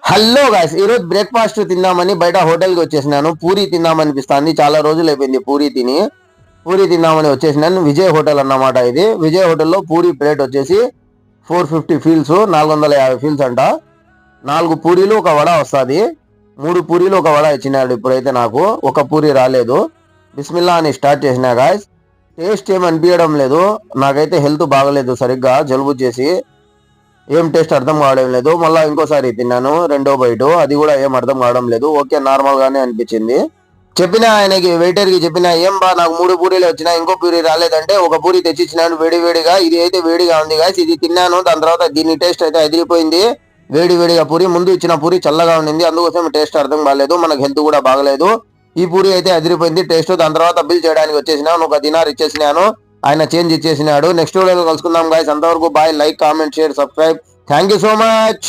Hello guys ఈ రోజు breakfast తిందామని బయట హోటల్కి వచ్చేసినాను. పూరి తిందామనిపిస్తుంది. చాలా రోజులు అయిపోయింది పూరి తిని. పూరి తిందామని వచ్చేసినాను. విజయ్ హోటల్ అన్నమాట ఇది. విజయ్ హోటల్లో పూరి ప్లేట్ వచ్చేసి ఫోర్ ఫిఫ్టీ ఫీల్స్ నాలుగు వందల యాభై ఫీల్స్ అంట. నాలుగు పూరీలు ఒక వడ వస్తుంది. మూడు పూరీలు ఒక వడ ఇచ్చినాడు ఇప్పుడైతే నాకు. ఒక పూరి రాలేదు. బిస్మిల్లా అని స్టార్ట్ చేసిన గాయస్ టేస్ట్ ఏం అనిపించడం లేదు. నాకైతే హెల్త్ బాగలేదు సరిగ్గా జలుబు చేసి. ఏం టేస్ట్ అర్థం కావడం లేదు. మళ్ళీ ఇంకోసారి తిన్నాను రెండో బయట అది కూడా ఏం అర్థం కావడం లేదు. ఓకే నార్మల్గానే అనిపించింది. చెప్పిన ఆయనకి వెయిటర్కి చెప్పిన ఏం బా నాకు మూడు పూరీలు వచ్చినా ఇంకో పూరి రాలేదంటే ఒక పూరి తెచ్చిచ్చినాను వేడి వేడిగా. ఇది అయితే వేడిగా ఉంది గాయస్ ఇది తిన్నాను దాని తర్వాత దీని టేస్ట్ అయితే అదిరిపోయింది వేడి వేడిగా పూరి ముందు ఇచ్చిన పూరి చల్లగా ఉండింది. అందుకోసం టేస్ట్ అర్థం కాలేదు మనకు హెల్త్ కూడా బాగలేదు. ఈ పూరి అయితే అదిరిపోయింది టేస్ట్. దాని తర్వాత బిల్ చేయడానికి వచ్చేసినాను ఒక దినార్ ఇచ్చేసినాను. ఆయన చేంజ్ ఇచ్చేసినాడు నెక్స్ట్ వీడియోలో కలుసుకుందాం గాయస్ అంతవరకు bye like comment share subscribe thank you so much